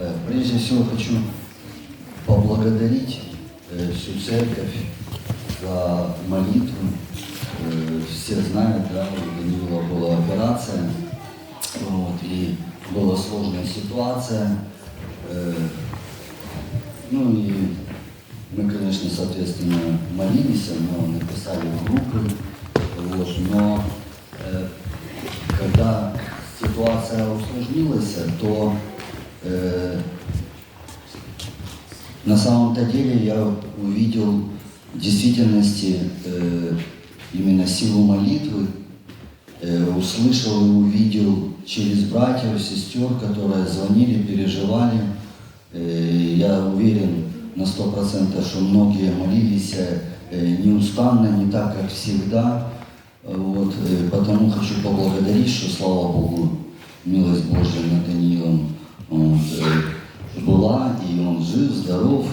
Э, Прежде всего хочу поблагодарить э, всю церковь за молитву. Э, Все знают, да, у Данила была операция, вот, и была сложная ситуация. Ну и мы, конечно, соответственно, молились, но написали в группы, вот, но когда ситуация усложнилась, то э, на самом-то деле я увидел в действительности э, именно силу молитвы, э, услышал и увидел через братьев, сестер, которые звонили, переживали. Э, я уверен на сто процентов, что многие молились э, неустанно, не так, как всегда. Вот, э, потому хочу поблагодарить, что, слава Богу, милость Божья над Даниилом вот, э, была, и он жив, здоров.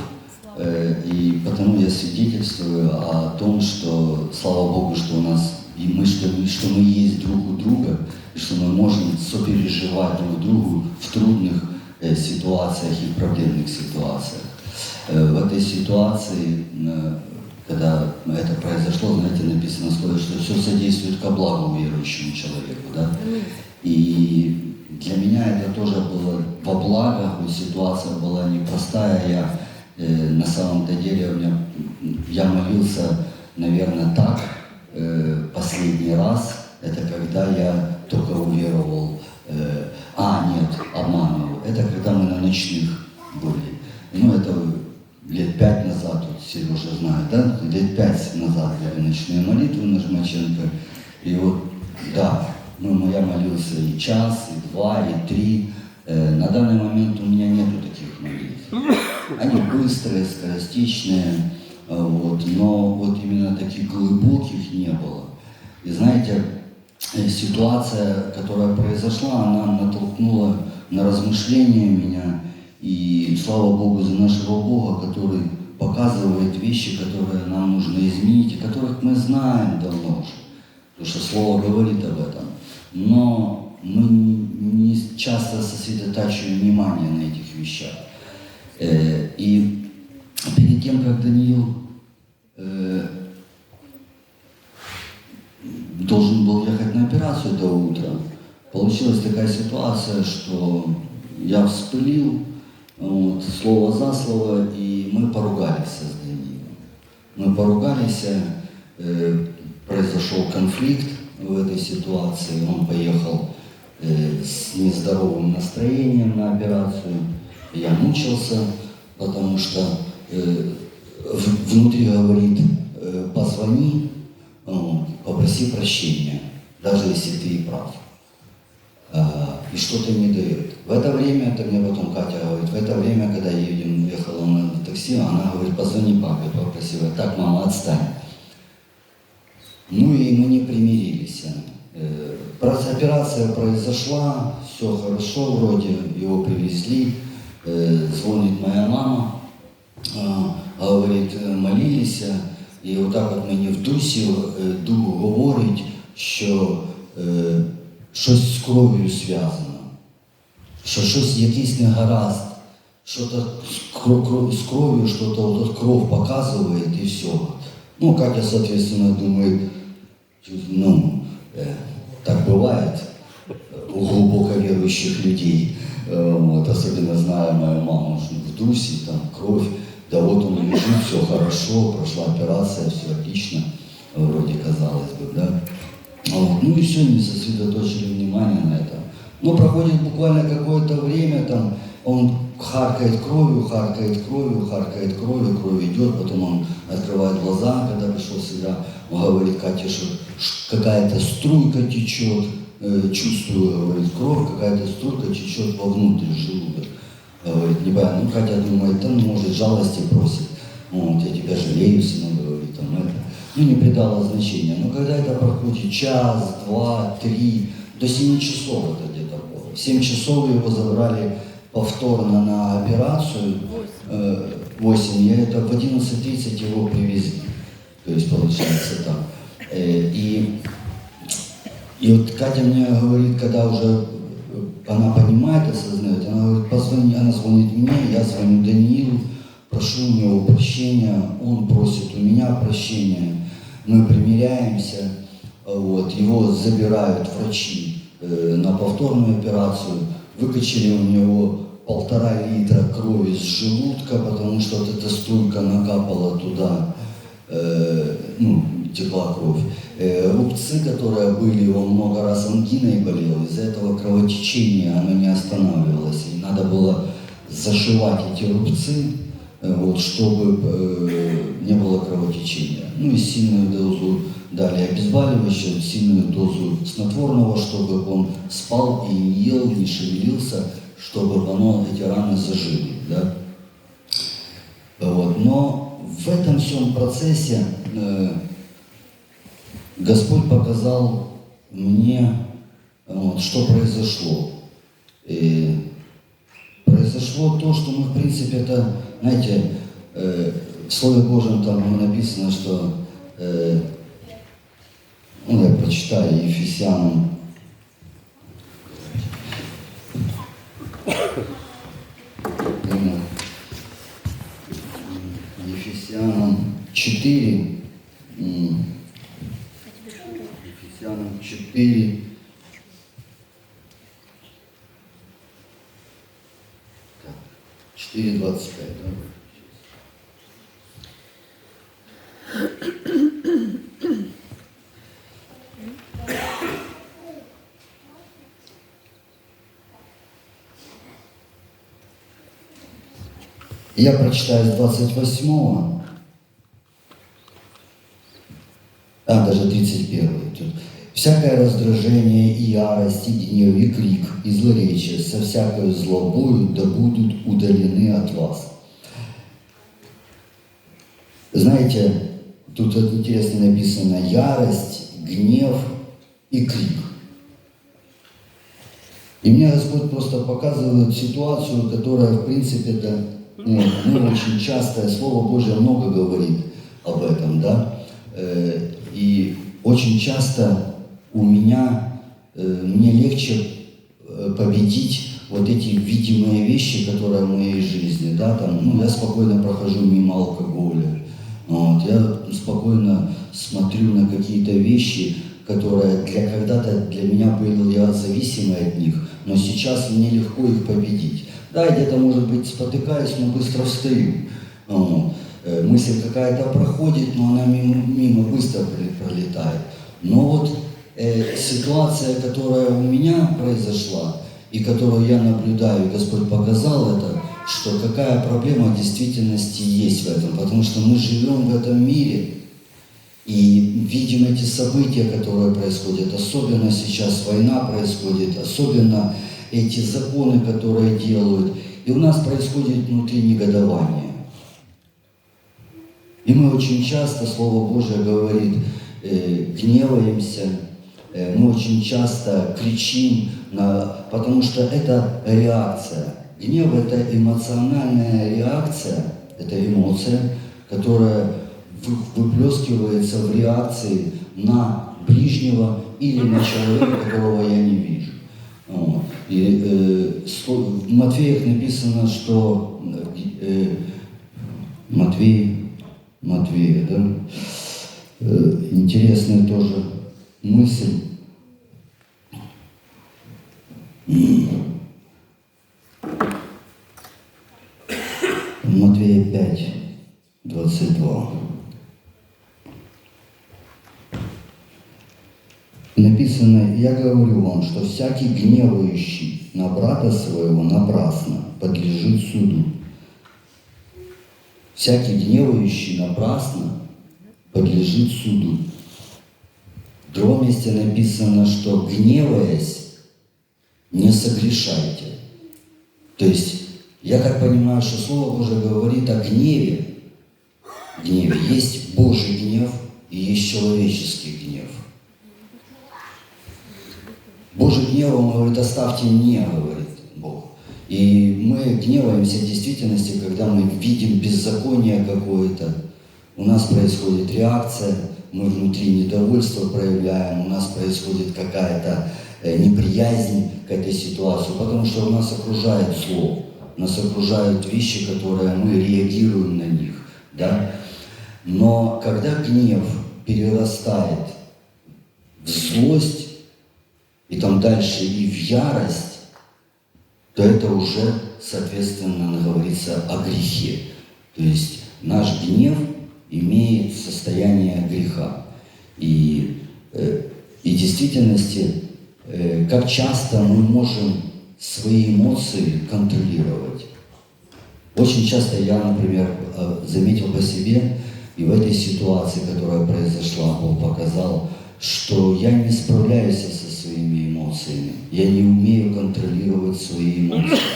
Э, И потому я свидетельствую о том, что, слава Богу, что у нас, и мы, что, что мы есть друг у друга, и что мы можем сопереживать друг другу в трудных э, ситуациях и проблемных ситуациях. Э, В этой ситуации, э, когда это произошло, знаете, написано слово, что все содействует ко благу верующему человеку, да? И для меня это тоже было во благо, ситуация была непростая, я э, на самом-то деле у меня, я молился, наверное, так э, последний раз, это когда я только уверовал, э, а, нет, обманывал, это когда мы на ночных были. Ну, это лет пять назад, вот Сережа знает, да, лет пять назад были ночные молитвы на Жмаченко, и вот, да, ну, я молился и час, и два, и три. Э, На данный момент у меня нету таких молитв. Они быстрые, скоростечные, э, вот, но вот именно таких глубоких не было. И знаете, э, ситуация, которая произошла, она натолкнула на размышления меня. И слава Богу за нашего Бога, который показывает вещи, которые нам нужно изменить, и которых мы знаем давно уже. Потому что Слово говорит об этом. Но мы не часто сосредотачиваем внимание на этих вещах. Э, И перед тем, как Даниил э, должен был ехать на операцию это утро, получилась такая ситуация, что я вспылил, вот, слово за слово, и мы поругались с Даниилом. Мы поругались, э, произошел конфликт в этой ситуации, он поехал э, с нездоровым настроением на операцию, я мучился, потому что э, внутри говорит, э, позвони, попроси прощения, даже если ты и прав. А, и что-то не дает. В это время, это мне потом Катя говорит, в это время, когда едем, ехала на такси, она говорит, позвони папе, попроси. Я, Так, мама, отстань. Ну и мы не примирились. Э, прос- Операция произошла, все хорошо, вроде его привезли, Э, звонит моя мама, а, говорить, е, молилися, і отак от мені в дусі е, дух говорить, що е, щось з кров'ю зв'язано, що щось якийсь негаразд, що-то з, кро- кро- з кров'ю, що-то вот от кров показує і все. Ну, Катя, соответственно, думает, ну, э, так бывает у глубоко верующих людей, Э, вот, особенно зная мою маму, что в Дусе, там, кровь, да вот он лежит, все хорошо, прошла операция, все отлично, вроде казалось бы, да. Вот, Ну и все, не сосредоточили внимание на этом. Но проходит буквально какое-то время, там, он харкает кровью, харкает кровью, харкает кровью, кровь идет, потом он открывает глаза, когда пришел сюда, говорит Кате, что какая-то струйка течет, э, чувствую, говорит, кровь, какая-то струйка течет вовнутрь, желудок. Говорит, не понятно. Ну, Катя думает, да, ну, может, жалости просит. Вот, я тебя жалею, сына, говорит, там, это. Ну, не придала значения. Но когда это проходит час, два, три, до 7 часов это где-то было. В 7 часов его забрали повторно на операцию. Э, 8. Я это в 11.30 его привезли. То есть, получается так. Э, И и вот Катя мне говорит, когда уже она понимает, осознает, она говорит, позвони, она звонит мне, я звоню Даниилу, прошу у него прощения, он просит у меня прощения, мы примиряемся, вот, его забирают врачи э, на повторную операцию, выкачали у него полтора литра крови с желудка, потому что вот эта струйка накапала туда, э, ну, текла кровь. Э, рубцы, которые были, он много раз ангиной болел, из-за этого кровотечения оно не останавливалось. И надо было зашивать эти рубцы, э, вот, чтобы не было кровотечения. Ну и сильную дозу дали обезболивающего, сильную дозу снотворного, чтобы он спал и не ел, не шевелился, чтобы оно, эти раны зажили. Да? Вот. Но в этом всем процессе э, Господь показал мне, вот, что произошло. И произошло то, что мы, в принципе, это, знаете, э, в Слове Божьем там написано, что, э, ну, я прочитаю Ефесянам, Ефесянам 4, Ефесянам 4, так, 4, 25, да? Я прочитаю с 28 а даже 31 тут. Всякое раздражение и ярость, и гнев, и крик, и злоречие со всякой злобою да будут удалены от вас. Знаете, тут вот интересно написано ярость, гнев и крик. И мне Господь просто показывает ситуацию, которая, в принципе, это ну, очень часто, Слово Божье много говорит об этом, да, э, и очень часто у меня, э, мне легче э, победить вот эти видимые вещи, которые в моей жизни, да, там, ну, я спокойно прохожу мимо алкоголя, вот, я спокойно смотрю на какие-то вещи, которые для когда-то для меня были я зависимый от них, но сейчас мне легко их победить. Да, где-то, может быть, спотыкаюсь, но быстро встаю. Вот. Э, мысль какая-то проходит, но она мимо, мимо быстро пролетает. Но вот э, ситуация, которая у меня произошла, и которую я наблюдаю, Господь показал это, что какая проблема в действительности есть в этом. Потому что мы живем в этом мире, и видим эти события, которые происходят. Особенно сейчас война происходит, особенно эти законы, которые делают. И у нас происходит внутри негодование. И мы очень часто, Слово Божье говорит, э, гневаемся, э, мы очень часто кричим, на, потому что это реакция. Гнев – это эмоциональная реакция, это эмоция, которая выплескивается в реакции на ближнего или на человека, которого я не вижу. Вот. И э, в Матфеях написано, что э, Матвей, Матвея, да, э, интересная тоже мысль. Матвея 5, 22. Написано, я говорю вам, что всякий гневающий на брата своего напрасно подлежит суду. Всякий гневающий напрасно подлежит суду. В другом месте написано, что гневаясь, не согрешайте. То есть, я как понимаю, что Слово Божие говорит о гневе. Гневе есть Божий гнев и есть человеческий гнев. Божий гнев, он говорит, оставьте мне, говорит. И мы гневаемся в действительности, когда мы видим беззаконие какое-то, у нас происходит реакция, мы внутри недовольство проявляем, у нас происходит какая-то э, неприязнь к этой ситуации, потому что нас окружает зло, нас окружают вещи, которые мы реагируем на них, да. Но когда гнев перерастает в злость, и там дальше и в ярость, то это уже, соответственно, говорится о грехе. То есть наш гнев имеет состояние греха. И, э, и в действительности, э, как часто мы можем свои эмоции контролировать. Очень часто я, например, э, заметил по себе, и в этой ситуации, которая произошла, Бог показал, что я не справляюсь со своими эмоциями. Я не умею контролировать свои эмоции.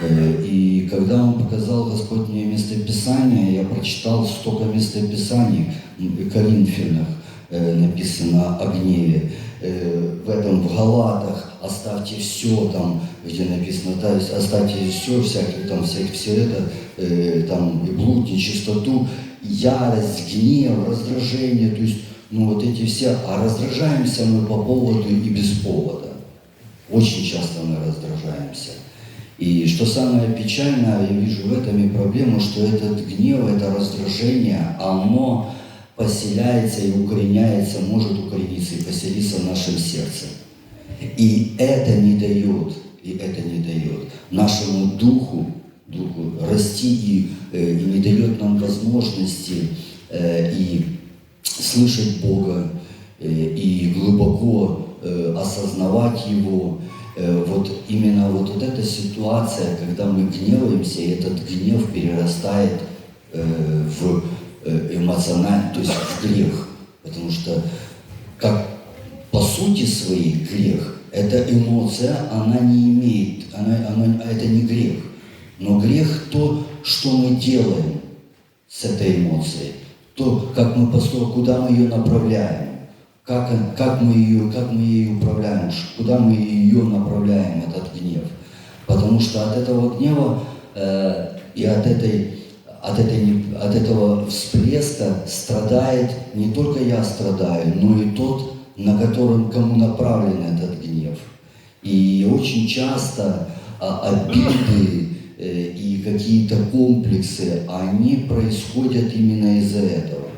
Э, и когда Он показал Господь мне местописание, я прочитал столько местописаний в Коринфянах, э, написано о гневе. Э, в этом, в Галатах, оставьте все там, где написано, есть оставьте все, всякие там, всякие, все это, там, и блуд, нечистоту, ярость, гнев, раздражение, то есть ну вот эти все, а раздражаемся мы по поводу и без повода. Очень часто мы раздражаемся. И что самое печальное, я вижу в этом и проблему, что этот гнев, это раздражение, оно поселяется и укореняется, может укорениться и поселиться в нашем сердце. И это не дает, и это не дает нашему духу, духу расти и, э, и не дает нам возможности э, и слышать Бога э, и глубоко э, осознавать Его. Э, вот именно вот, вот эта ситуация, когда мы гневаемся, и этот гнев перерастает в эмоциональный, то есть в грех. Потому что как по сути своей грех, эта эмоция, она не имеет, она, она, это не грех. Но грех то, что мы делаем с этой эмоцией то, как мы поступаем, куда мы ее направляем, как, как, мы ее, как мы ее управляем, куда мы ее направляем, этот гнев. Потому что от этого гнева э, и от, этой, от, этой, от этого всплеска страдает, не только я страдаю, но и тот, на котором, кому направлен этот гнев. И очень часто а, обиды, и какие-то комплексы, они происходят именно из-за этого.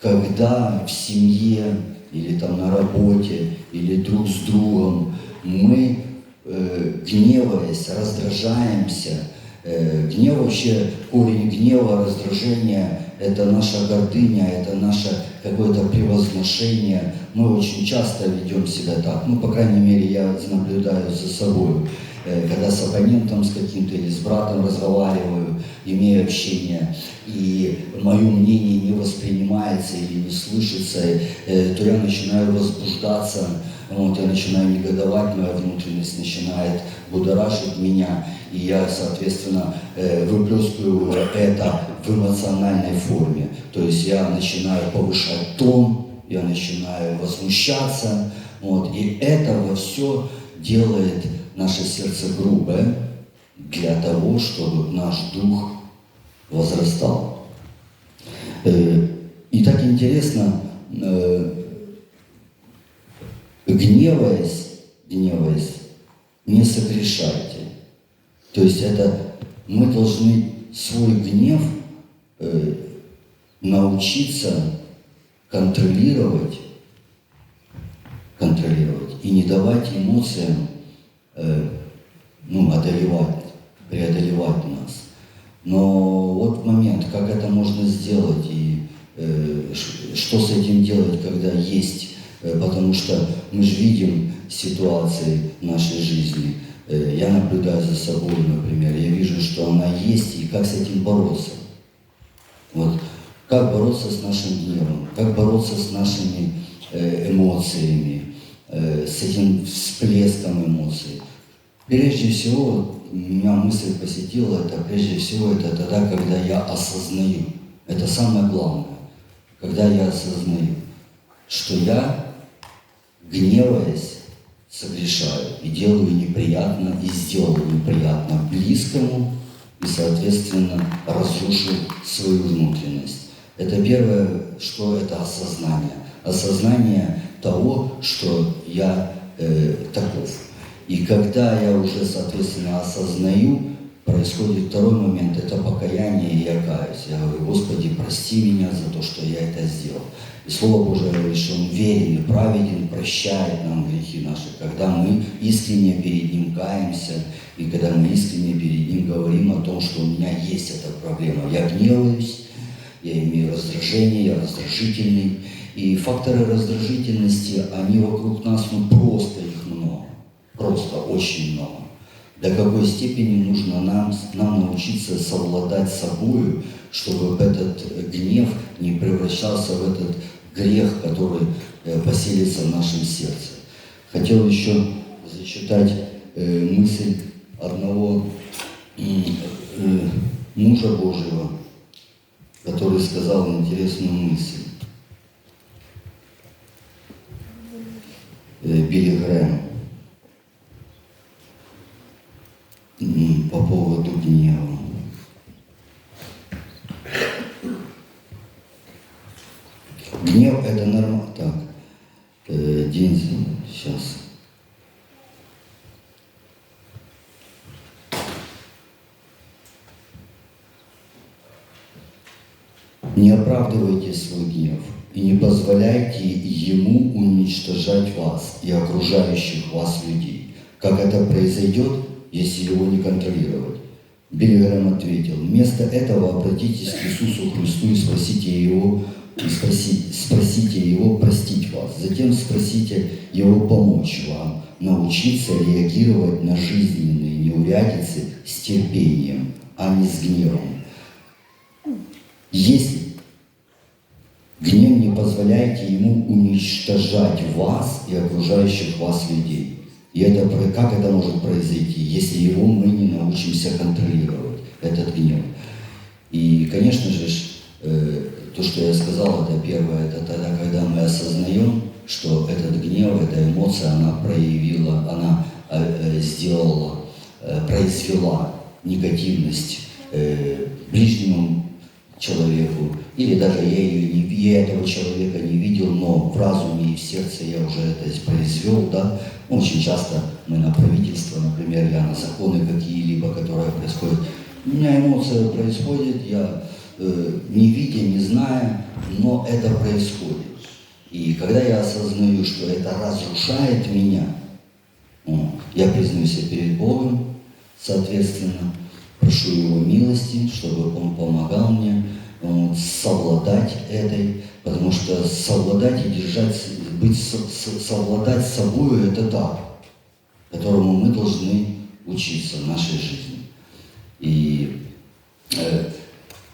Когда в семье или там на работе или друг с другом мы, э, гневаясь, раздражаемся, э, гнев вообще, корень гнева, раздражения – это наша гордыня, это наше какое-то превозношение. Мы очень часто ведем себя так, ну, по крайней мере, я наблюдаю за собой. Э, когда с оппонентом с каким-то или с братом разговариваю, имею общение, и мое мнение не воспринимается или не слышится, э, то я начинаю возбуждаться, вот, я начинаю негодовать, моя внутренность начинает будоражить меня, и я, соответственно, э, выплескиваю это в эмоциональной форме. То есть я начинаю повышать тон, я начинаю возмущаться, вот, и это во все делает наше сердце грубое для того, чтобы наш дух возрастал. Э, и так интересно, э, гневаясь, гневаясь, не согрешайте. То есть это мы должны свой гнев э, научиться контролировать, контролировать и не давать эмоциям э, ну, одолевать, преодолевать нас. Но вот момент, как это можно сделать и э, что с этим делать, когда есть, э, потому что мы же видим ситуации нашей жизни. Э, я наблюдаю за собой, например, я вижу, что она есть, и как с этим бороться. Вот. Как бороться с нашим гневом, как бороться с нашими э, эмоциями, Э, с этим всплеском эмоций. Прежде всего, меня мысль посетила, это прежде всего это тогда, когда я осознаю. Это самое главное. Когда я осознаю, что я, гневаясь, согрешаю и делаю неприятно, и сделаю неприятно близкому, и, соответственно, разрушу свою внутренность. Это первое, что это осознание. Осознание того, что я э, таков. И когда я уже, соответственно, осознаю, происходит второй момент, это покаяние, и я каюсь. Я говорю, Господи, прости меня за то, что я это сделал. И Слово Божие говорит, что Он верен и праведен, прощает нам грехи наши, когда мы искренне перед Ним каемся, и когда мы искренне перед Ним говорим о том, что у меня есть эта проблема. Я гневаюсь, я имею раздражение, я раздражительный. И факторы раздражительности, они вокруг нас, ну просто их много. Просто очень много. До какой степени нужно нам, нам научиться совладать с собой, чтобы этот гнев не превращался в этот грех, который э, поселится в нашем сердце. Хотел еще зачитать э, мысль одного э, мужа Божьего, который сказал интересную мысль. Билли Грэм. По поводу гнева. Гнев это нормально. Так, э, день сейчас. Не оправдывайте свой гнев и не позволяйте ему уничтожать вас и окружающих вас людей. Как это произойдет, если его не контролировать. Биллиграм ответил, вместо этого обратитесь к Иисусу Христу и спросите Его, и спросите, спросите Его простить вас. Затем спросите Его помочь вам научиться реагировать на жизненные неурядицы с терпением, а не с гневом. Если гнев не позволяете ему уничтожать вас и окружающих вас людей, и это, как это может произойти, если его мы не научимся контролировать, этот гнев. И, конечно же, э, то, что я сказал, это первое, это тогда, когда мы осознаем, что этот гнев, эта эмоция, она проявила, она э, сделала, э, произвела негативность ближнему человеку, или даже я, ее не, я этого человека не видел, но в разуме в сердце я уже это произвел, да, очень часто мы на правительство, например, я на законы какие-либо, которые происходят, у меня эмоция происходит, я э, не видя, не зная, но это происходит. И когда я осознаю, что это разрушает меня, я признаюсь перед Богом, соответственно, прошу Его милости, чтобы Он помогал мне вот, совладать этой, потому что совладать и держать, быть, совладать с собой – это дар, которому мы должны учиться в нашей жизни. И, э,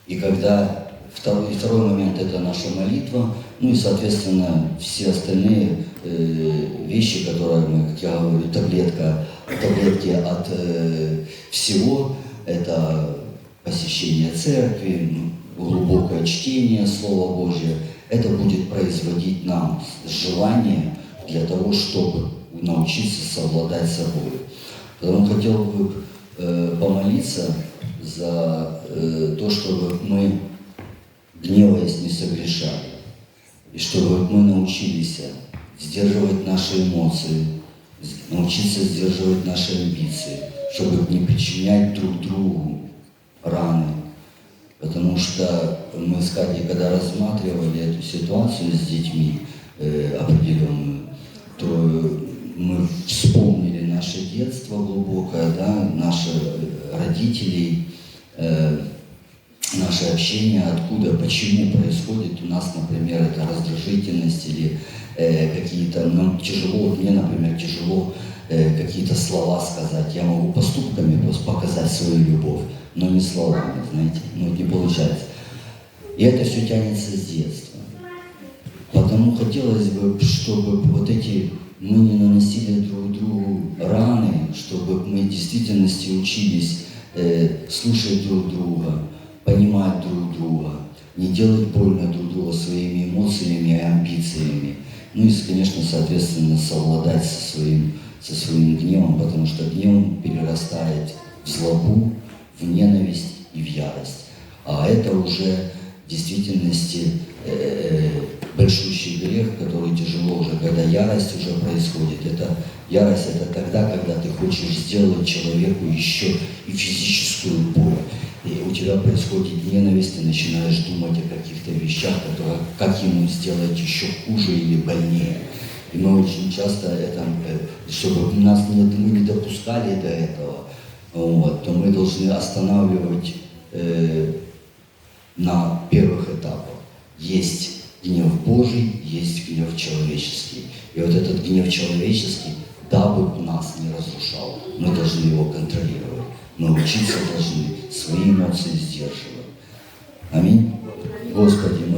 и когда второй, второй момент – это наша молитва, ну и, соответственно, все остальные э, вещи, которые мы, как я говорю, таблетка, таблетки от э, всего – это посещение церкви, глубокое чтение Слова Божьего, это будет производить нам желание для того, чтобы научиться совладать собой. Поэтому хотел бы э, помолиться за э, то, чтобы мы, гневаясь, не согрешали, и чтобы мы научились сдерживать наши эмоции, научиться сдерживать наши амбиции, чтобы не причинять друг другу раны. Потому что мы с Катей, когда рассматривали эту ситуацию с детьми э, определенную, то мы вспомнили наше детство глубокое, да, наши родителей, э, наше общение, откуда, почему происходит у нас, например, эта раздражительность или э, какие-то, нам тяжело, мне, например, тяжело э, какие-то слова сказать, я могу поступками показать свою любовь, но не словами, знаете, ну не получается. И это все тянется с детства. Потому хотелось бы, чтобы вот эти мы не наносили друг другу раны, чтобы мы в действительности учились э, слушать друг друга, понимать друг друга, не делать больно друг другу своими эмоциями и амбициями. Ну и, конечно, соответственно, совладать со своим, со своим гневом, потому что гнев перерастает в злобу, в ненависть и в ярость. А это уже в действительности э, большущий грех, который тяжело уже, когда ярость уже происходит. Это ярость это тогда, когда ты хочешь сделать человеку еще и физическую боль. И у тебя происходит ненависть, ты начинаешь думать о каких-то вещах, которые, как ему сделать еще хуже или больнее. Мы очень часто это, э, чтобы нас не, мы не допускали до этого, вот, то мы должны останавливать э, на первых этапах. Есть гнев Божий, есть гнев человеческий. И вот этот гнев человеческий, дабы нас не разрушал, мы должны его контролировать. Мы учиться должны свои эмоции сдерживать. Аминь. Господи, мы